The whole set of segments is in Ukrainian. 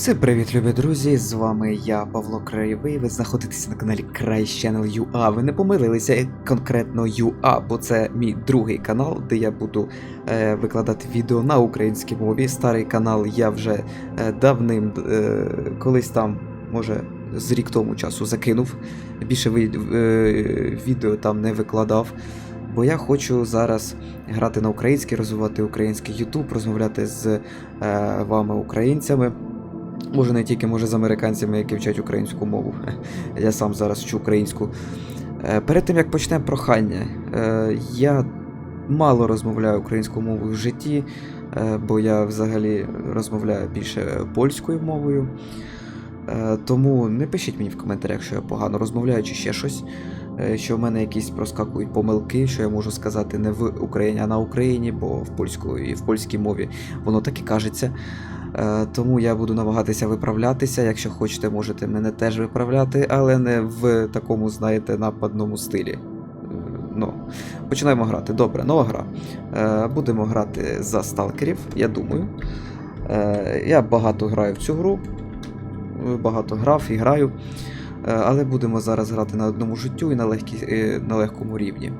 Всім привіт, любі друзі! З вами я, Павло Краєвий. Ви знаходитеся на каналі Край Channel. Ви не помилилися конкретно UA, бо це мій другий канал, де я буду е, викладати відео на українській мові. Старий канал я вже е, давним е, колись там, може, з рік тому часу закинув. Більше ви, е, відео там не викладав. Бо я хочу зараз грати на українській, розвивати український YouTube, розмовляти з е, вами, українцями. Може не тільки може з американцями, які вчать українську мову. Я сам зараз вчу українську. Е, Перед тим як почнемо прохання, е, я мало розмовляю українською мовою в житті, е, бо я взагалі розмовляю більше польською мовою. Тому не пишіть мені в коментарях, що я погано розмовляю чи ще щось, що в мене якісь проскакують помилки, що я можу сказати не в Україні, а на Україні, бо в польської і в польській мові воно так і кажеться. Е, Тому я буду намагатися виправлятися. Якщо хочете, можете мене теж виправляти, але не в такому, знаєте, нападному стилі. Е, Ну, починаємо грати. Добре, нова гра. Е, Будемо грати за сталкерів, я думаю. Я багато граю в цю гру. Багато грав і граю. Але будемо зараз грати на одному життю і на, легкі, на легкому рівні.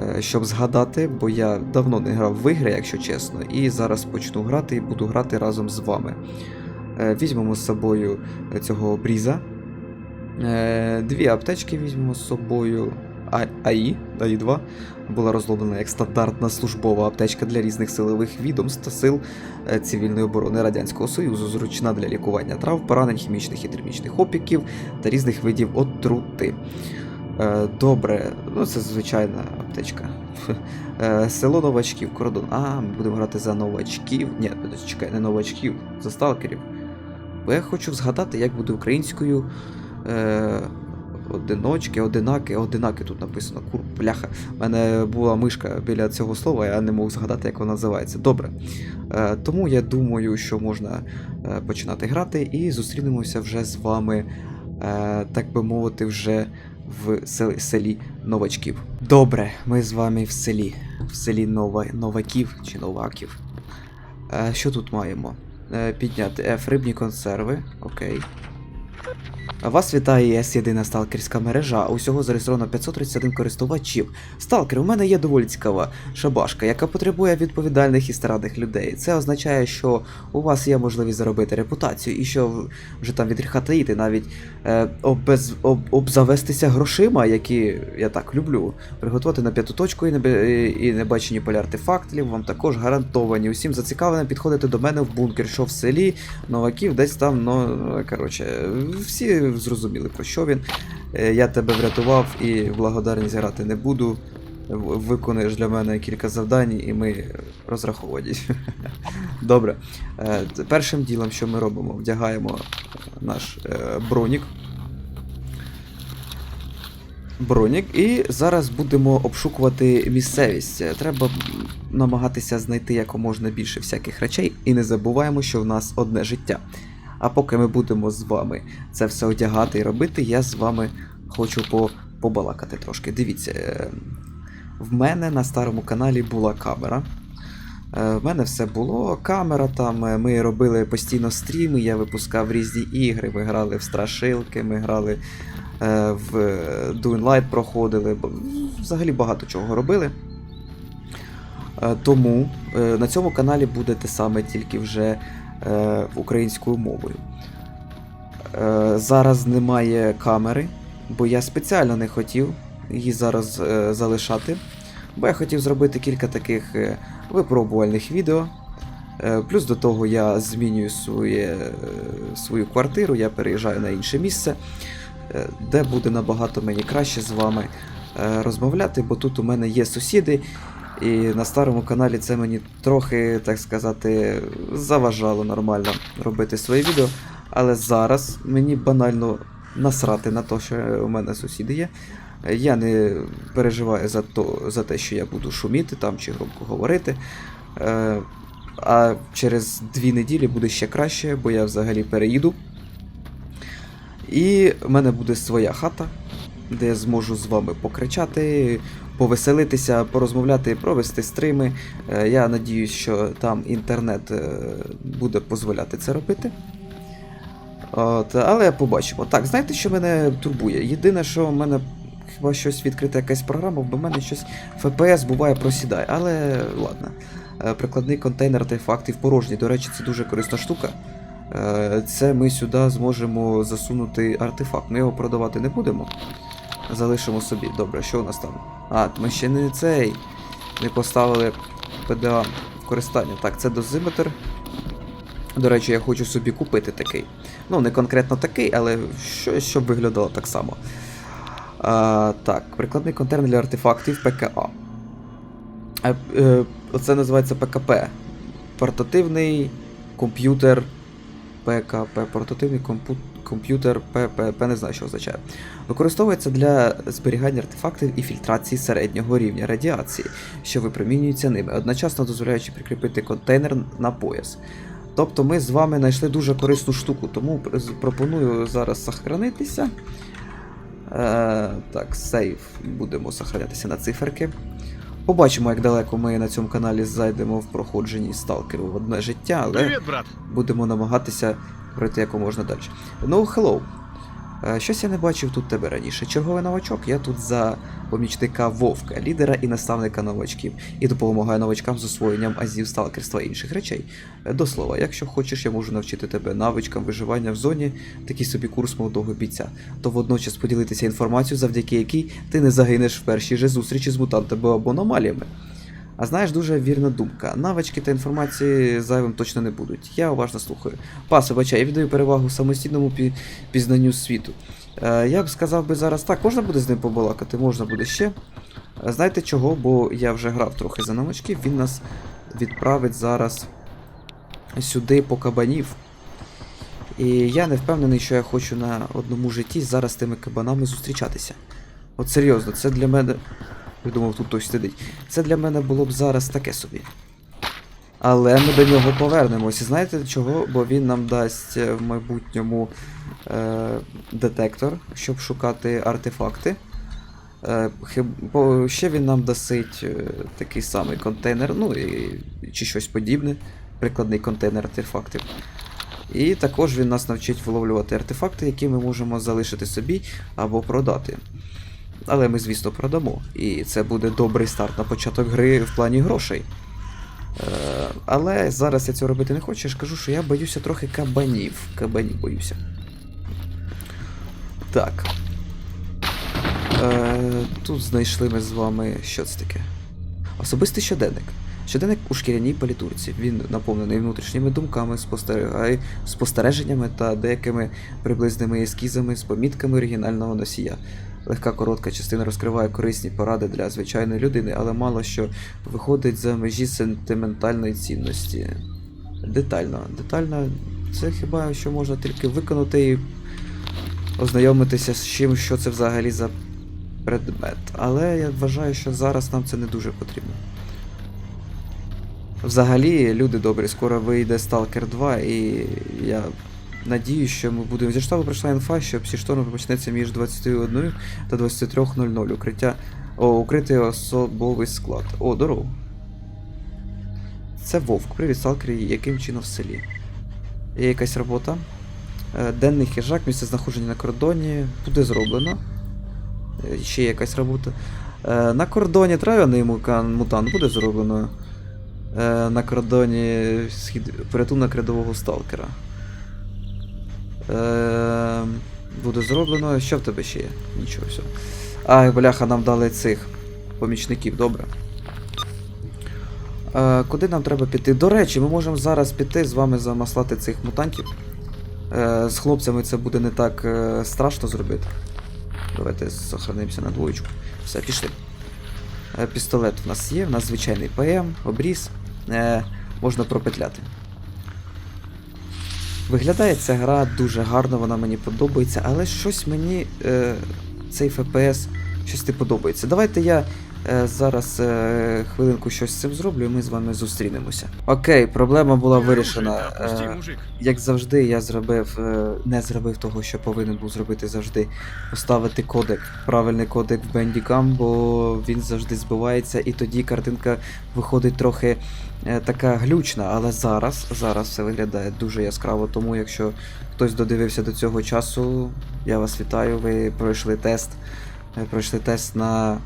Е, Щоб згадати, бо я давно не грав в ігри, якщо чесно, і зараз почну грати і буду грати разом з вами. Е, Візьмемо з собою цього бріза. Е, Дві аптечки візьмемо з собою. А- АІ, АІ 2 була розроблена як стандартна службова аптечка для різних силових відомств та сил е, цивільної оборони Радянського Союзу, зручна для лікування трав, поранень, хімічних і термічних опіків та різних видів отрути. Е, Добре, ну це звичайна аптечка. Е, Село новачків, кордон. А, ми будемо грати за новачків. Ні, чекай, не новачків, за сталкерів. Бо я хочу згадати, як буде українською. Е, Одиночки, одинаки, одинаки тут написано. Кур, бляха. У мене була мишка біля цього слова, я не мог згадати, як вона називається. Добре. Е, тому я думаю, що можна е, починати грати, і зустрінемося вже з вами, е, так би мовити, вже в селі, новачків. Добре, ми з вами в селі. В селі Нова, Новаків чи Новаків. Е, що тут маємо? Е, підняти F, рибні консерви. Окей. Вас вітає ЄС єдина сталкерська мережа. Усього зареєстровано 531 користувачів. Сталкер, у мене є доволі цікава шабашка, яка потребує відповідальних і старанних людей. Це означає, що у вас є можливість заробити репутацію, і що вже там від гріха таїти, навіть е, обез, об, обзавестися грошима, які я так люблю. Приготувати на п'яту точку і, небе, і небачені поля артефактів вам також гарантовані. Усім зацікавленим підходити до мене в бункер, що в селі новаків десь там, ну коротше, всі зрозуміли про що він. Е, Я тебе врятував і благодарність грати не буду. Виконуєш для мене кілька завдань, і ми розраховані. Добре. Е, Першим ділом, що ми робимо, вдягаємо наш е, бронік. Бронік, і зараз будемо обшукувати місцевість. Треба намагатися знайти якомога більше всяких речей, і не забуваємо, що в нас одне життя. А поки ми будемо з вами це все одягати і робити, я з вами хочу по, побалакати трошки. Дивіться, е, в мене на старому каналі була камера. Е, В мене все було. Камера там, е, ми робили постійно стріми, я випускав різні ігри, ми грали в страшилки, ми грали в Doing Light проходили, взагалі багато чого робили. Тому на цьому каналі буде те саме, тільки вже е, українською мовою. Е, Зараз немає камери, бо я спеціально не хотів її зараз е, залишати. Бо я хотів зробити кілька таких е, випробувальних відео. Е, Плюс до того я змінюю своє, е, свою квартиру, я переїжджаю на інше місце, де буде набагато мені краще з вами розмовляти, бо тут у мене є сусіди, і на старому каналі це мені трохи, так сказати, заважало нормально робити свої відео. Але зараз мені банально насрати на те, що у мене сусіди є. Я не переживаю за, то, за те, що я буду шуміти там чи громко говорити. Е, а через дві неділі буде ще краще, бо я взагалі переїду. І в мене буде своя хата, де я зможу з вами покричати, повеселитися, порозмовляти, провести стрими. Е, Я надіюсь, що там інтернет е, буде дозволяти це робити. От, але побачимо. Так, знаєте, що мене турбує? Єдине, що в мене хіба щось відкрита якась програма, бо в мене щось FPS буває просідає. Але ладно. Е, Прикладний контейнер артефактів порожній. До речі, це дуже корисна штука. Це ми сюди зможемо засунути артефакт. Ми його продавати не будемо. Залишимо собі. Добре, що у нас там? А, ми ще не цей. Не поставили в користання. Так, це дозиметр. До речі, я хочу собі купити такий. Ну, не конкретно такий, але щось, щоб виглядало так само. А, так, прикладний контейнер для артефактів ПКА. Е, е, Оце називається ПКП. Портативний комп'ютер ПКП. Портативний компу- комп'ютер ППП, не знаю, що означає. Використовується для зберігання артефактів і фільтрації середнього рівня радіації, що випромінюється ними, одночасно дозволяючи прикріпити контейнер на пояс. Тобто ми з вами знайшли дуже корисну штуку, тому пропоную зараз сохранитися. Е, так, сейф. Будемо сохранятися на циферки. Побачимо, як далеко ми на цьому каналі зайдемо в проходженні сталкеру в одне життя, але Привет, брат. будемо намагатися пройти якомога можна далі. Ну, hello. Е, Щось я не бачив тут тебе раніше. Черговий новачок, я тут за помічника Вовка, лідера і наставника новачків, і допомагаю новачкам з освоєнням азів сталкерства і інших речей. Е, До слова, якщо хочеш, я можу навчити тебе навичкам виживання в зоні, такий собі курс молодого бійця, то водночас поділитися інформацією, завдяки якій ти не загинеш в першій же зустрічі з мутантами або аномаліями. А знаєш, дуже вірна думка. Навички та інформації зайвим точно не будуть. Я уважно слухаю. Пас, вибачай, я віддаю перевагу самостійному пі- пізнанню світу. Е, я б сказав би зараз так, можна буде з ним побалакати, можна буде ще. Е, Знаєте чого? Бо я вже грав трохи за новачків, він нас відправить зараз сюди по кабанів. І я не впевнений, що я хочу на одному житті зараз з тими кабанами зустрічатися. От серйозно, це для мене. Я думав, тут хтось сидить. Це для мене було б зараз таке собі. Але ми до нього повернемося. Знаєте чого? Бо він нам дасть е, в майбутньому е, детектор, щоб шукати артефакти. Е, хиб... бо ще він нам дасить е, такий самий контейнер, ну і, чи щось подібне, прикладний контейнер артефактів. І також він нас навчить виловлювати артефакти, які ми можемо залишити собі або продати. Але ми, звісно, продамо. І це буде добрий старт на початок гри в плані грошей. Е, але зараз я цього робити не хочу, я ж кажу, що я боюся трохи кабанів. Кабанів боюся. Так. Е, тут знайшли ми з вами. Що це таке? Особистий щоденник. Щоденник у шкіряній палітурці. Він наповнений внутрішніми думками, спостереженнями та деякими приблизними ескізами з помітками оригінального носія. Легка коротка частина розкриває корисні поради для звичайної людини, але мало що виходить за межі сентиментальної цінності. Детально. Детально це хіба що можна тільки виконати і ознайомитися з чим, що це взагалі за предмет. Але я вважаю, що зараз нам це не дуже потрібно. Взагалі, люди добрі, скоро вийде Stalker 2, і я надію, що ми будемо. Зі штабу прийшла інфа, що всі шторми почнеться між 21 та 23.00. Укриття. О, укритий особовий склад. О, здорово. Це Вовк. Привіт, сталкері, яким чином в селі? Є якась робота. Е, Денний хижак, місце знаходження на кордоні. Буде зроблено. Е, Ще якась робота. Е, На кордоні трав'яний мутант буде зроблено. На кордоні схід... порятунок рядового сталкера. Е, Буде зроблено. Що в тебе ще є? Нічого все. Ай, бляха, нам дали цих помічників, добре. Е, Куди нам треба піти? До речі, ми можемо зараз піти з вами замаслати цих мутантів. Е, З хлопцями це буде не так е, страшно зробити. Давайте сохранимося на двоєчку. Все, пішли. Е, Пістолет в нас є, в нас звичайний ПМ, обріз. Е, можна пропетляти. Виглядає ця гра дуже гарно, вона мені подобається, але щось мені е, цей FPS щось не подобається. Давайте я зараз е, хвилинку щось з цим зроблю, і ми з вами зустрінемося. Окей, проблема була вирішена. Е, як завжди, я зробив, е, не зробив того, що повинен був зробити завжди. Поставити кодек, правильний кодек в Bandicam, бо він завжди збивається, і тоді картинка виходить трохи е, така глючна. Але зараз, зараз все виглядає дуже яскраво. Тому якщо хтось додивився до цього часу, я вас вітаю. Ви пройшли тест. е, Пройшли тест на е,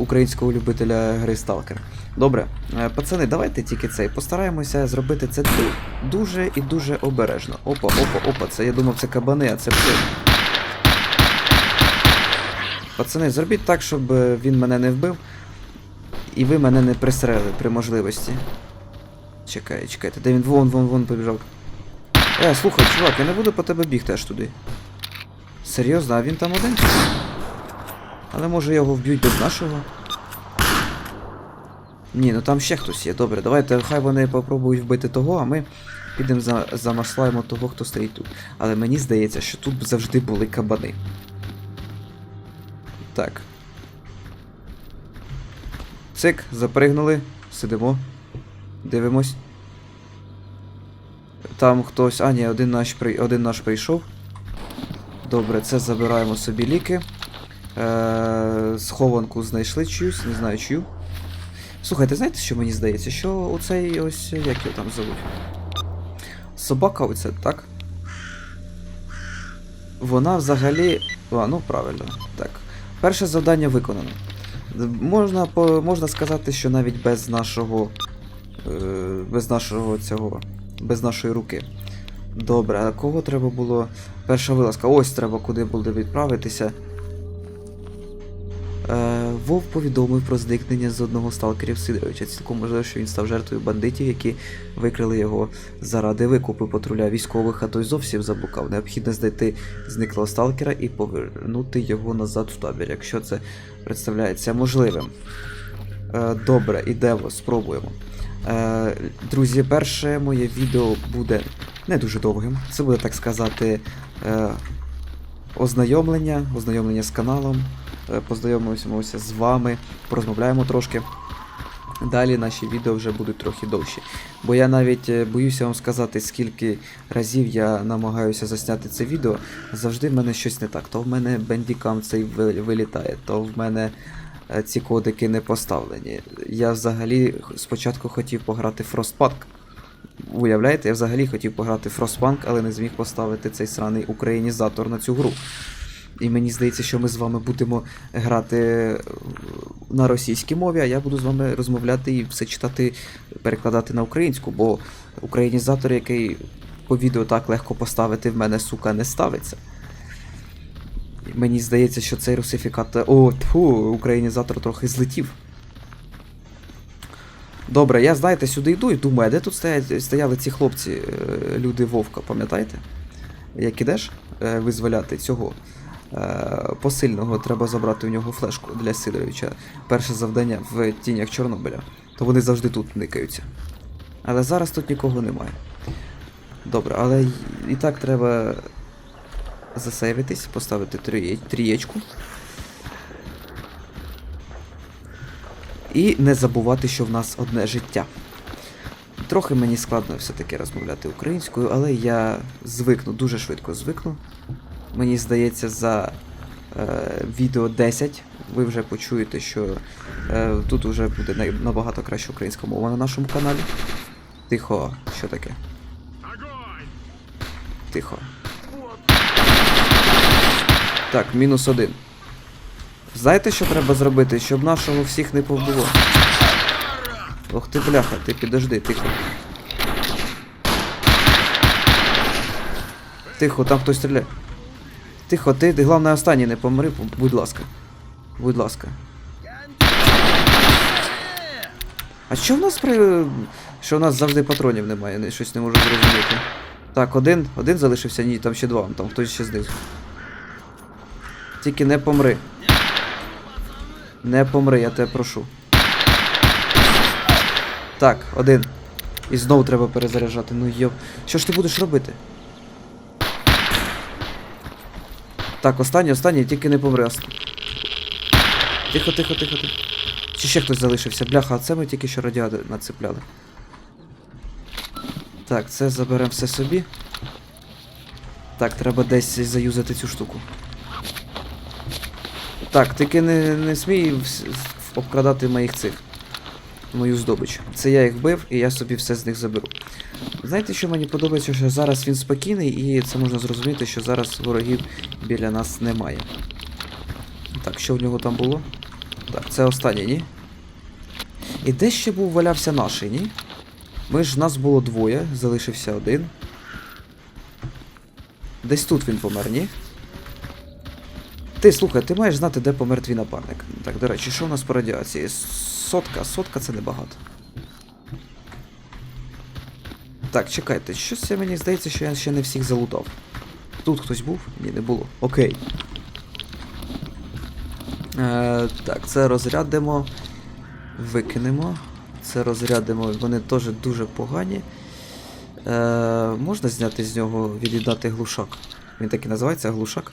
українського любителя гри Stalker. Добре, е, пацани, давайте тільки цей. Постараємося зробити це дуже і дуже обережно. Опа, опа, опа, це я думав, це кабани, а це пси. Пацани, зробіть так, щоб е, він мене не вбив. І ви мене не пристрелили при можливості. Чекай, чекайте, де він вон, вон, вон побіжав. Е, слухай, чувак, я не буду по тебе бігти аж туди. Серйозно, а він там один? Але може його вб'ють без нашого? Ні, ну там ще хтось є. Добре, давайте хай вони попробують вбити того, а ми підемо за, замаслаємо того, хто стоїть тут. Але мені здається, що тут завжди були кабани. Так. Цик, запригнули, сидимо. Дивимось. Там хтось. А, ні, один наш, при... один наш прийшов. Добре, це забираємо собі ліки. Е, схованку знайшли чиюсь, не знаю чию. Слухайте, знаєте, що мені здається? Що оцей ось. як його там зовуть? Собака оце, так? Вона взагалі. А, ну правильно. Так. Перше завдання виконано. Можна, по, можна сказати, що навіть без нашого. Е, без нашого цього. Без нашої руки. Добре, а кого треба було. Перша вилазка. Ось треба куди буде відправитися. Е, Вов повідомив про зникнення з одного сталкерів Сидоровича. Цілком можливо, що він став жертвою бандитів, які викрили його заради викупу патруля військових, а той зовсім заблукав. Необхідно знайти зниклого сталкера і повернути його назад в табір, якщо це представляється можливим. Е, Добре, ідемо, спробуємо. Е, Друзі, перше моє відео буде не дуже довгим. Це буде, так сказати, ознайомлення, ознайомлення з каналом. Е, Познайомимося з вами, порозмовляємо трошки. Далі наші відео вже будуть трохи довші. Бо я навіть е, боюся вам сказати, скільки разів я намагаюся засняти це відео. Завжди в мене щось не так. То в мене бендікам цей вилітає, то в мене е, ці кодики не поставлені. Я взагалі спочатку хотів пограти Frostpunk. Уявляєте, я взагалі хотів пограти Frostpunk, але не зміг поставити цей сраний українізатор на цю гру. І мені здається, що ми з вами будемо грати е, на російській мові, а я буду з вами розмовляти і все читати, перекладати на українську, бо українізатор, який по відео так легко поставити, в мене, сука, не ставиться. Мені здається, що цей русифікат. О, тьфу, українізатор трохи злетів. Добре, я знаєте, сюди йду і думаю, а де тут стояли ці хлопці, е, люди Вовка, пам'ятаєте? Як ідеш е, визволяти цього е, посильного, треба забрати у нього флешку для Сидоровича. Перше завдання в тінях Чорнобиля. То вони завжди тут никаються. Але зараз тут нікого немає. Добре, але і так треба засейвитись, поставити тріє- трієчку. І не забувати, що в нас одне життя. Трохи мені складно все-таки розмовляти українською, але я звикну, дуже швидко звикну. Мені здається, за е, відео 10 ви вже почуєте, що е, тут вже буде набагато краща українська мова на нашому каналі. Тихо, що таке? Тихо. Так, мінус один. Знаєте, що треба зробити, щоб нашого всіх не повбило? Ох ти бляха, ти підожди, тихо. Тихо, там хтось стріляє. Тихо, ти, ти головне останній не помри, будь ласка. Будь ласка. А що в нас при. Що в нас завжди патронів немає, я щось не можу зрозуміти. Так, один, один залишився, ні, там ще два, там хтось ще знизу. Тільки не помри. Не помри, я тебе прошу. Так, один. І знову треба перезаряджати. Ну йоп. Що ж ти будеш робити? Так, останній, останній, тільки не помри. Тихо, тихо, тихо, тихо. Чи ще хтось залишився? Бляха, а це ми тільки що радіатор нацепляли. Так, це заберемо все собі. Так, треба десь заюзати цю штуку. Так, тільки не, не смій обкрадати моїх цих. Мою здобич. Це я їх вбив, і я собі все з них заберу. Знаєте, що мені подобається, що зараз він спокійний, і це можна зрозуміти, що зараз ворогів біля нас немає. Так, що в нього там було? Так, це останнє, ні? І де ще був валявся наший, ні? Ми ж нас було двоє, залишився один. Десь тут він помер, ні? Ти слухай, ти маєш знати, де помер твій напарник. Так, до речі, що у нас по радіації? Сотка, сотка це небагато. Так, чекайте, щось мені здається, що я ще не всіх залутав. Тут хтось був? Ні, не було. Окей. Е, так, це розрядимо. Викинемо. Це розрядимо, вони теж дуже погані. Е, можна зняти з нього, від'їдати глушак. Він так і називається глушак.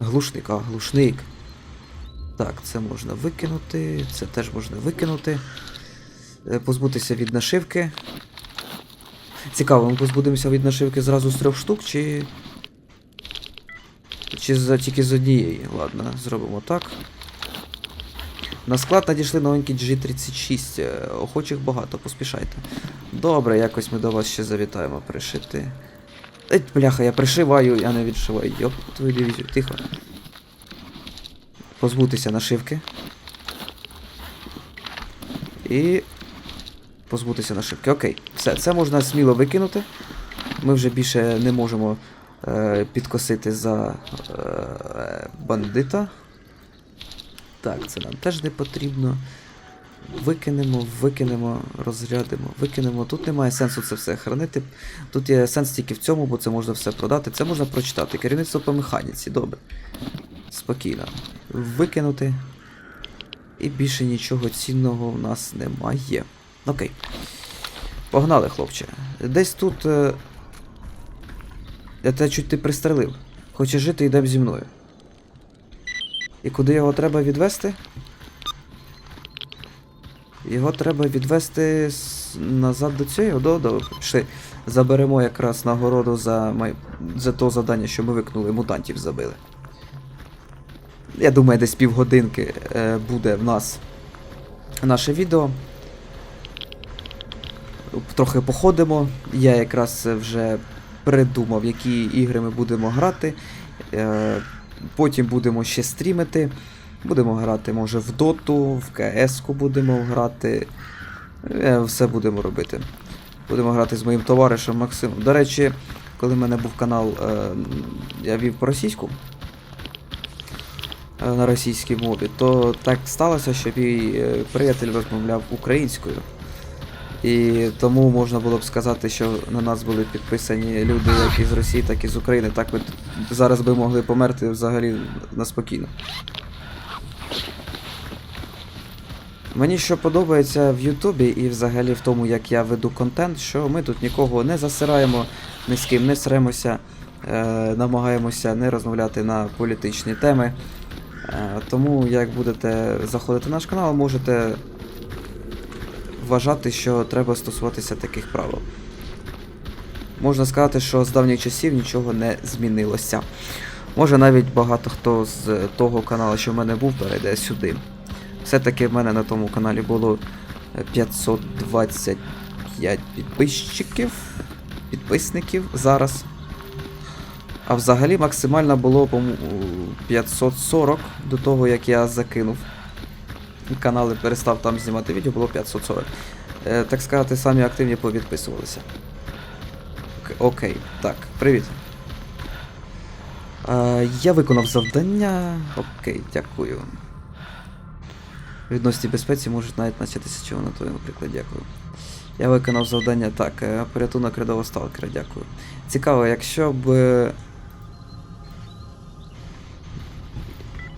Глушник, а, глушник. Так, це можна викинути, це теж можна викинути. Е, Позбутися від нашивки. Цікаво, ми позбудемося від нашивки зразу з трьох штук, чи. Чи за, тільки з однієї. Ладно, зробимо так. На склад надійшли новенькі G36. е, Охочих багато, поспішайте. Добре, якось ми до вас ще завітаємо пришити. Еть, бляха, я пришиваю, я не відшиваю. Йоп, твою дивізію, тихо. Позбутися нашивки. І. Позбутися нашивки. Окей, все, це можна сміло викинути. Ми вже більше не можемо е, підкосити за е, бандита. Так, це нам теж не потрібно. Викинемо, викинемо, розрядимо, викинемо. Тут немає сенсу це все хранити. Тут є сенс тільки в цьому, бо це можна все продати. Це можна прочитати. Керівництво по механіці, добре. Спокійно. Викинути. І більше нічого цінного в нас немає. Окей. Погнали, хлопче. Десь тут. Е... Я тебе чуть ти пристрелив. Хочеш жити, йдемо зі мною. І куди його треба відвести? Його треба відвести назад до цього, до, до. Пішли. Заберемо якраз нагороду за, май... за то завдання, що ми викнули, мутантів забили. Я думаю, десь півгодинки е, буде в нас наше відео. Трохи походимо. Я якраз вже придумав, які ігри ми будемо грати. Е, потім будемо ще стрімити. Будемо грати, може, в Доту, в КС-ку будемо грати. Е, Все будемо робити. Будемо грати з моїм товаришем Максимом. До речі, коли в мене був канал, е, я вів по-російську е, на російській мові, то так сталося, що мій приятель розмовляв українською. І тому можна було б сказати, що на нас були підписані люди як із Росії, так і з України. Так ми зараз би могли померти взагалі наспокійно. Мені що подобається в Ютубі і взагалі в тому, як я веду контент, що ми тут нікого не засираємо, ні з ким не сремося, е, намагаємося не розмовляти на політичні теми. Е, тому як будете заходити на наш канал, можете вважати, що треба стосуватися таких правил. Можна сказати, що з давніх часів нічого не змінилося. Може навіть багато хто з того каналу, що в мене був, перейде сюди. Все-таки в мене на тому каналі було е, 525 підписчиків, підписників зараз. А взагалі максимально було по-моєму, 540 до того, як я закинув канали, перестав там знімати відео, було 540. Е, так сказати, самі активні повідписувалися. Ок- Окей, так, привіт. Е, я виконав завдання. Окей, дякую. Відносні безпеці можуть навіть начатися чого на твоєму прикладі, дякую. Я виконав завдання так, е, порятунок рядового сталкера, дякую. Цікаво, якщо б. е,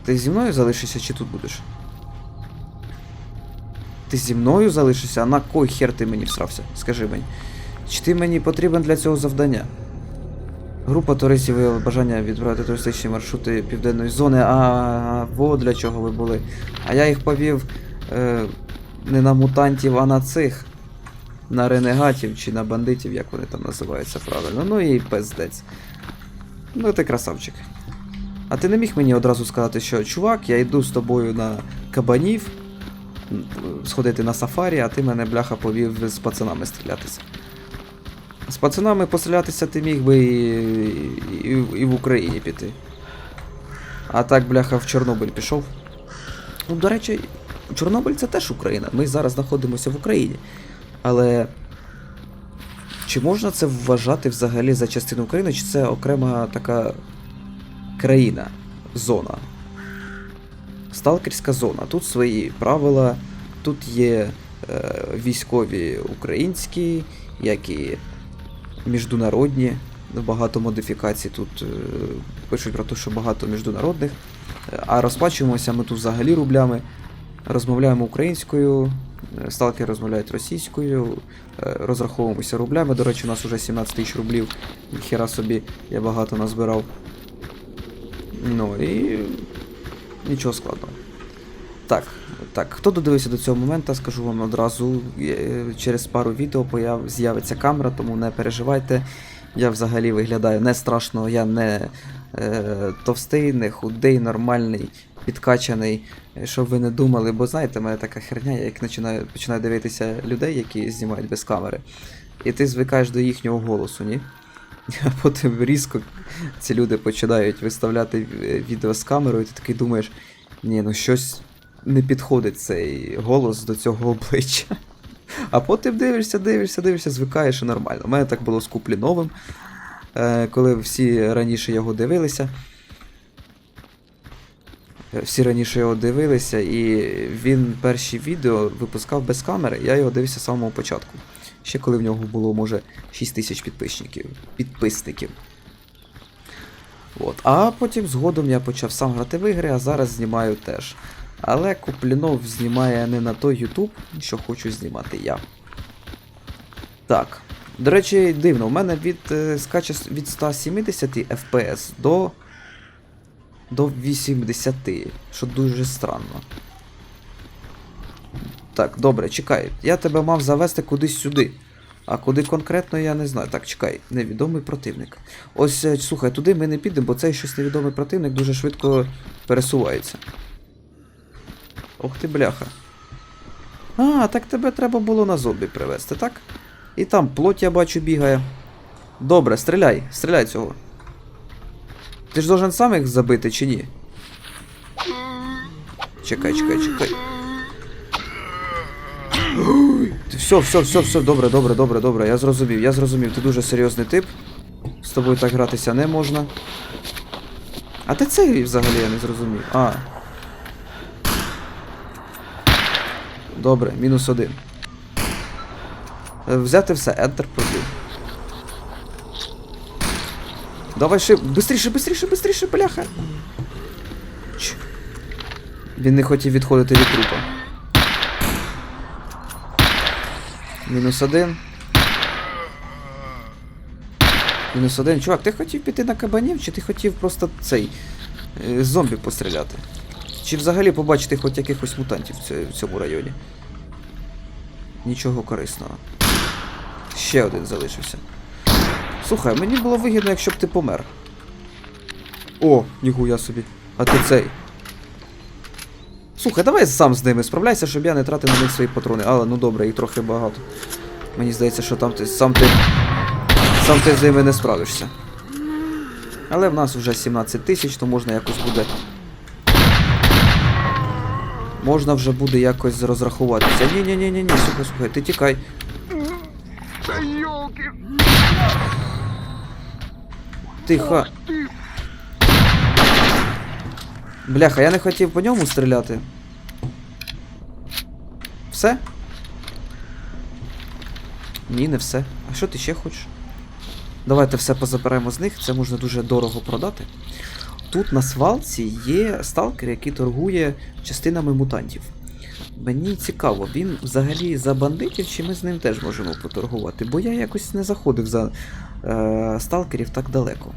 Ти зі мною залишишся чи тут будеш? Ти зі мною залишишся, а на кой хер ти мені всрався? Скажи мені. Чи ти мені потрібен для цього завдання? Група туристів виявила бажання відбирати туристичні маршрути південної зони. А во для чого ви були. А я їх повів е, не на мутантів, а на цих. На ренегатів чи на бандитів, як вони там називаються правильно. Ну і пиздець. Ну ти красавчик. А ти не міг мені одразу сказати, що чувак, я йду з тобою на кабанів, сходити на сафарі, а ти мене бляха повів з пацанами стрілятися. З пацанами пострілятися ти міг би і, і, і в Україні піти. А так, бляха, в Чорнобиль пішов. Ну, до речі, Чорнобиль це теж Україна. Ми зараз знаходимося в Україні. Але чи можна це вважати взагалі за частину України, чи це окрема така країна, зона? Сталкерська зона. Тут свої правила, тут є е, військові українські, як і міжнародні. Багато модифікацій тут е, пишуть про те, що багато міжнародних. А розплачуємося ми тут взагалі рублями. Розмовляємо українською, е, сталкери розмовляють російською, е, розраховуємося рублями. До речі, у нас вже 17 тисяч рублів. Хіра собі, я багато назбирав. Ну і нічого складного. Так, так, хто додивився до цього моменту, скажу вам одразу. е, Через пару відео з'явиться камера, тому не переживайте. Я взагалі виглядаю не страшно, я не е, товстий, не худий, нормальний, підкачаний. Е, Щоб ви не думали, бо знаєте, в мене така херня, я як починаю, починаю дивитися людей, які знімають без камери. І ти звикаєш до їхнього голосу, ні? А потім різко ці люди починають виставляти е, відео з камерою, і ти такий думаєш, ні, ну щось не підходить цей голос до цього обличчя. А потім дивишся, дивишся, дивишся, звикаєш і нормально. У мене так було з куплі новим, е, коли всі раніше його дивилися. Е, Всі раніше його дивилися, і він перші відео випускав без камери, я його дивився з самого початку. Ще коли в нього було, може, 6 тисяч підписників. підписників. От. А потім згодом я почав сам грати в ігри, а зараз знімаю теж. Але Куплінов знімає не на той YouTube, що хочу знімати я. Так. До речі, дивно, у мене від е, скаче від 170 FPS до. до 80, що дуже странно. Так, добре, чекай. Я тебе мав завести кудись сюди. А куди конкретно, я не знаю. Так, чекай, невідомий противник. Ось, е, слухай, туди ми не підемо, бо цей щось невідомий противник дуже швидко пересувається. Ох ти бляха. А, так тебе треба було на зомбі привезти, так? І там плоть я бачу бігає. Добре, стріляй, стріляй цього. Ти ж должен сам їх забити чи ні? Чекай, чекай, чекай. Все, все, все, все, добре, добре, добре, добре. Я зрозумів, я зрозумів. Ти дуже серйозний тип. З тобою так гратися не можна. А ти цей взагалі я не зрозумів. А. Добре, мінус один. Е, Взяти все, Enter пробив. Давай ще. Бистріше, бистріше, бистріше, бляха. Він не хотів відходити від трупа. Мінус один. Мінус один. Чувак, ти хотів піти на кабанів, чи ти хотів просто цей е, зомбі постріляти? Чи взагалі побачити хоч якихось мутантів в цьому районі? Нічого корисного. Ще один залишився. Слухай, мені було вигідно, якщо б ти помер. О, ніхуя собі. А ти цей. Слухай, давай сам з ними справляйся, щоб я не тратив на них свої патрони. Але ну добре, їх трохи багато. Мені здається, що там ти сам ти. Сам ти з ними не справишся. Але в нас вже 17 тисяч, то можна якось буде. Можна вже буде якось розрахуватися. Ні, ні, ні, ні, ні, слухай, слухай, ти тікай. Да елки! Тихо. Бляха, я не хотів по ньому стріляти. Все? Ні, не все. А що ти ще хочеш? Давайте все позаберемо з них, це можна дуже дорого продати. Тут на свалці є сталкер, який торгує частинами мутантів. Мені цікаво, він взагалі за бандитів, чи ми з ним теж можемо поторгувати? Бо я якось не заходив за е, сталкерів так далеко.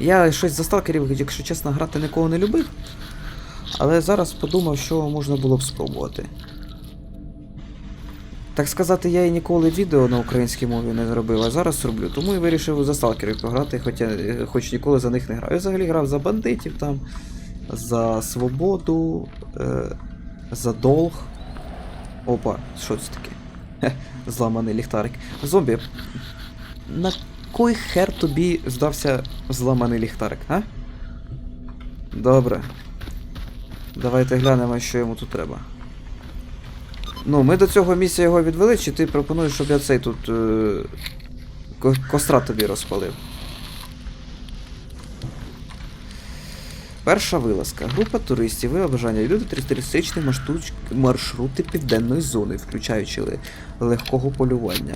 Я щось за сталкерів, якщо чесно, грати нікого не любив. Але зараз подумав, що можна було б спробувати. Так сказати, я і ніколи відео на українській мові не зробив, а зараз роблю, тому і вирішив за сталкерів пограти, хоча е, хоч ніколи за них не грав. Я взагалі грав за бандитів там, за свободу, е, за долг. Опа, що це таке? Хе, зламаний ліхтарик. Зомбі, на кой хер тобі здався зламаний ліхтарик, а? Добре. Давайте глянемо, що йому тут треба. Ну, ми до цього місця його відвели, чи ти пропонуєш, щоб я цей тут. Е... ко- Костра тобі розпалив? Перша вилазка. Група туристів і бажання йдуть туристичні маршрути південної зони, включаючи легкого полювання.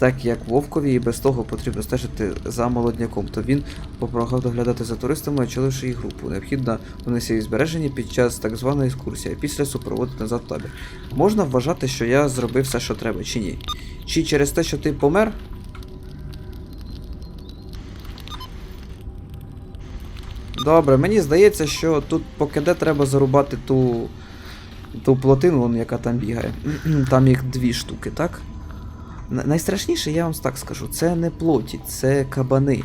Так як Вовкові і без того потрібно стежити за молодняком, то він попрохав доглядати за туристами, очоливши їх групу. Необхідно донести їх збереження під час так званої екскурсії, а після супроводити назад табір. Можна вважати, що я зробив все, що треба, чи ні? Чи через те, що ти помер? Добре, мені здається, що тут поки де треба зарубати ту. ту плотину, яка там бігає. Там їх дві штуки, так? Найстрашніше, я вам так скажу, це не плоті, це кабани.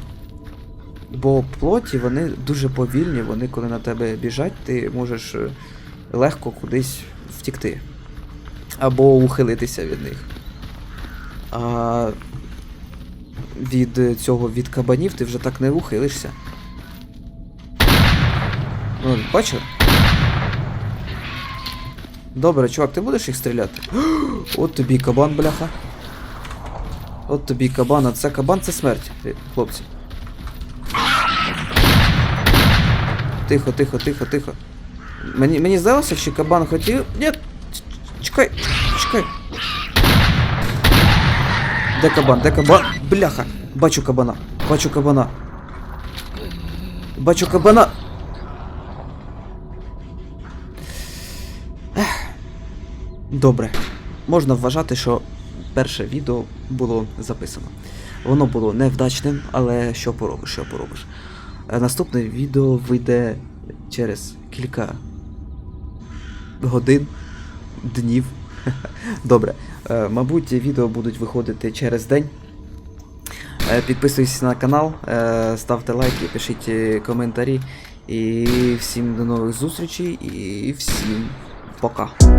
Бо плоті вони дуже повільні, вони коли на тебе біжать, ти можеш е, легко кудись втікти. Або ухилитися від них. А від цього від кабанів ти вже так не ухилишся. Ну, бачив? Добре, чувак, ти будеш їх стріляти? От тобі кабан, бляха. От тобі кабан, а це кабан це смерть, хлопці. Тихо, тихо, тихо, тихо. Мені, мені здалося, чи кабан хотів. Ні, чекай, чекай. Де кабан? Де кабан? Бляха! Бачу кабана. Бачу кабана. Бачу кабана. Добре. Можна вважати, що перше відео було записано. Воно було невдачним, але що поробиш, що поробиш. Е, Наступне відео вийде через кілька годин, днів. Добре. Е, Мабуть, відео будуть виходити через день. Е, Підписуйтесь на канал, ставте лайки, пишіть коментарі. І всім до нових зустрічей і всім пока.